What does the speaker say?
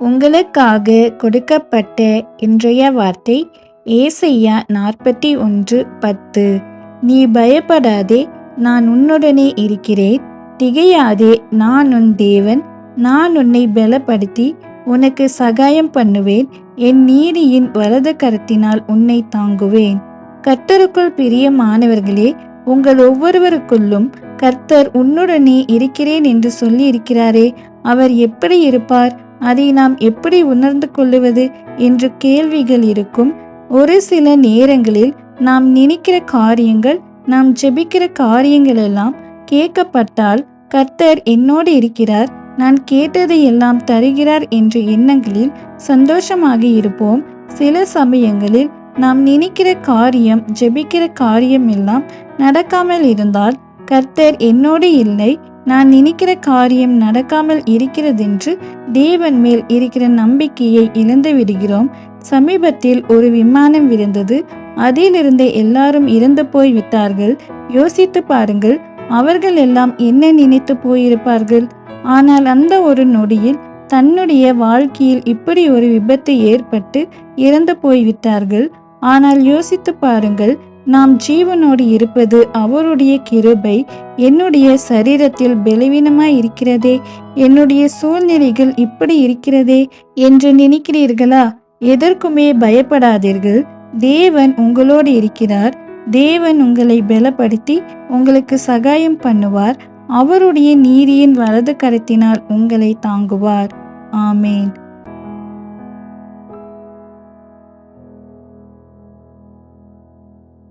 உங்களுக்காக கொடுக்கப்பட்ட இன்றைய வார்த்தை ஏசையா நாற்பத்தி ஒன்று பத்து. நீ பயப்படாதே நான் உன்னுடனே இருக்கிறேன். திகையாதே நான் உன் தேவன். நான் உன்னை பலப்படுத்தி உனக்கு சகாயம் பண்ணுவேன். என் நீதியின் வலது கரத்தினால் உன்னை தாங்குவேன். கர்த்தருக்குள் பிரியமானவர்களே உங்கள் ஒவ்வொருவருக்குள்ளும் கர்த்தர் உன்னுடனே இருக்கிறேன் என்று சொல்லி இருக்கிறாரே அவர் எப்படி இருப்பார்? அதை நாம் எப்படி உணர்ந்து கொள்ளுவது என்று கேள்விகள் இருக்கும். ஒரு சில நேரங்களில் நாம் நினைக்கிற காரியங்கள் நாம் ஜெபிக்கிற காரியங்கள் எல்லாம் கேட்கப்பட்டால் கர்த்தர் என்னோடு இருக்கிறார் நான் கேட்டதை எல்லாம் தருகிறார் என்ற எண்ணங்களில் சந்தோஷமாக இருப்போம். சில சமயங்களில் நாம் நினைக்கிற காரியம் ஜெபிக்கிற காரியம் எல்லாம் நடக்காமல் இருந்தால் கர்த்தர் என்னோடு இல்லை. நான் நினைக்கிற காரியம் நடக்காமல் இருக்கிறதென்று தேவன் மேல் இருக்கிற நம்பிக்கையை இழந்து விடுகிறோம். சமீபத்தில் ஒரு விமானம் விழுந்தது. அதிலிருந்தே எல்லாரும் இறந்து போய் விட்டார்கள். யோசித்து பாருங்கள் அவர்கள் எல்லாம் என்ன நினைத்து போயிருப்பார்கள்? ஆனால் அந்த ஒரு நொடியில் தன்னுடைய வாழ்க்கையில் இப்படி ஒரு விபத்து ஏற்பட்டு இறந்து போய்விட்டார்கள் ஆனால் யோசித்து பாருங்கள் நாம் ஜீவனோடு இருப்பது அவருடைய கிருபை என்னுடைய சரீரத்தில் பலவீனமாய் இருக்கிறதே என்னுடைய சூழ்நிலைகள் இப்படி இருக்கிறதே என்று நினைக்கிறீர்களா? எதற்குமே பயப்படாதீர்கள். தேவன் உங்களோடு இருக்கிறார். தேவன் உங்களை பலப்படுத்தி உங்களுக்கு சகாயம் பண்ணுவார். அவருடைய நீதியின் வலது கரத்தினால் உங்களை தாங்குவார். ஆமேன்.